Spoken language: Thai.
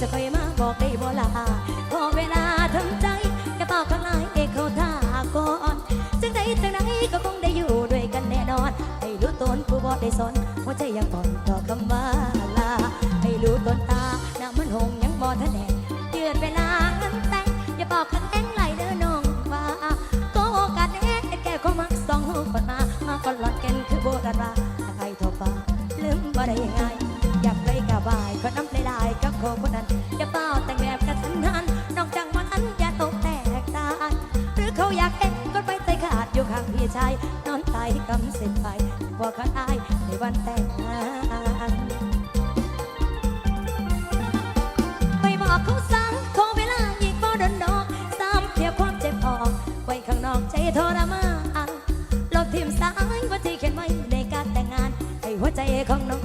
จะคอยมาบอกได้บ่ลาพอเวลาทำใจกระเป๋าข้างในเอกเขาท่าก่อนจังใดจังใดก็คงได้อยู่ด้วยกันแน่นอน ให้รู้ตนผู้บ่ได้สนหัวใจยังก่อนต่อคำว่าลาให้รู้ตนตาหน้ามันหงยังบ่ทันแหงเยือนเวลางานแต่งอย่าบอกคันแองไหลเด้อน้องว่าก็โอกาสแน่แก่ความมักสองหูคนมามาก่อนหลอดกันคือโบราณว่าใครทรฟ้าลืมบ่ได้ง่าย อยากเอ็นก็ไปใจขาดอยู่ข้างพี่ชาย นอนตายกำเส้นไปว่าเขาอายในวันแต่งงานไปบอกเขาสั่งขอเวลาอีกบ่ดนดอกซ้ำเพียบความเจ็บออกไว้ข้างนอกใจทรมานลบทิมสายว่าที่เขียนไว้ในการแต่งงานให้หัวใจของน้อง